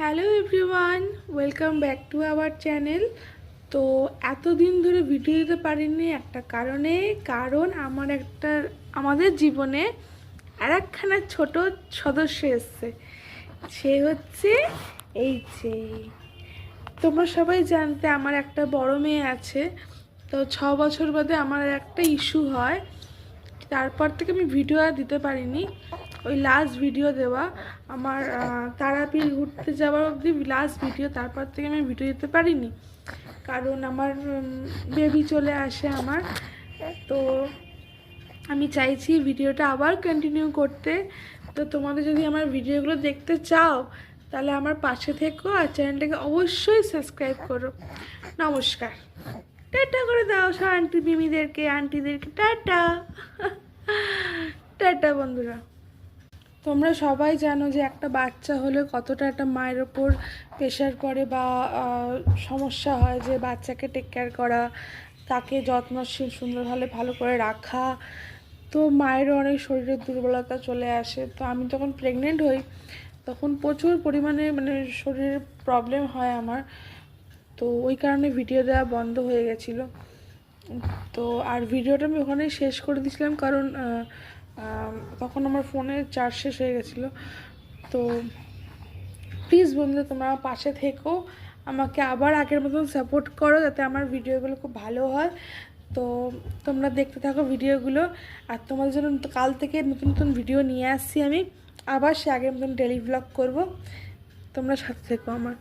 Hello everyone, welcome back to our channel. তো এতদিন ধরে ভিডিও দিতে পারিনি একটা কারণে, কারণ আমার একটা, আমাদের জীবনে আর একখানা ছোটো সদস্য এসছে। সে হচ্ছে এই যে, তোমরা সবাই জানতে আমার একটা বড় মেয়ে আছে। তো ছ বছর বাদে আমার একটা ইস্যু হয়। তারপর থেকে আমি ভিডিও আর দিতে পারিনি। ওই লাস্ট ভিডিও দেওয়া। আমার তারাপীঠ ঘুরতে যাওয়ার অবধি লাস্ট ভিডিও তারপর থেকে আমি ভিডিও দিতে পারিনি। কারণ আমার বেবি চলে আসে আমার। তো আমি চাইছি ভিডিওটা আবার কন্টিনিউ করতে। তো তোমাদের যদি আমার ভিডিওগুলো দেখতে চাও, তাহলে আমার পাশে থেকো আর চ্যানেলটাকে অবশ্যই সাবস্ক্রাইব করো। নমস্কার। টাটা করে দাও সব আন্টি মিমিদেরকে আন্টিদেরকে টাটা। টাটা, বন্ধুরা। তোমরা সবাই জানো যে একটা বাচ্চা হলে কতটা একটা মায়ের ওপর প্রেশার পড়ে বা সমস্যা হয় যে বাচ্চাকে টেক কেয়ার করা, তাকে যত্নশীল, সুন্দরভাবে ভালো করে রাখা। তো মায়েরও অনেক শরীরের দুর্বলতা চলে আসে। তো আমি যখন প্রেগনেন্ট হই, তখন প্রচুর পরিমাণে মানে শরীরের প্রবলেম হয় আমার। তো ওই কারণে ভিডিও দেওয়া বন্ধ হয়ে গেছিল। তো আর ভিডিওটা আমি ওখানেই শেষ করে দিয়েছিলাম কারণ তখন আমার ফোনের চার্জ শেষ হয়ে গেছিল। তো প্লিজ বন্ধু তোমরা পাশে থেকো। আমাকে আবার আগের মতন সাপোর্ট করো যাতে আমার ভিডিওগুলো খুব ভালো হয়। তো তোমরা দেখতে থাকো ভিডিওগুলো আর তোমাদের জন্য কাল থেকে নতুন নতুন ভিডিও নিয়ে আসছি আমি। আবার সে আগের মতন ডেলি ব্লগ করব। তোমরা সাথে থেকো আমার।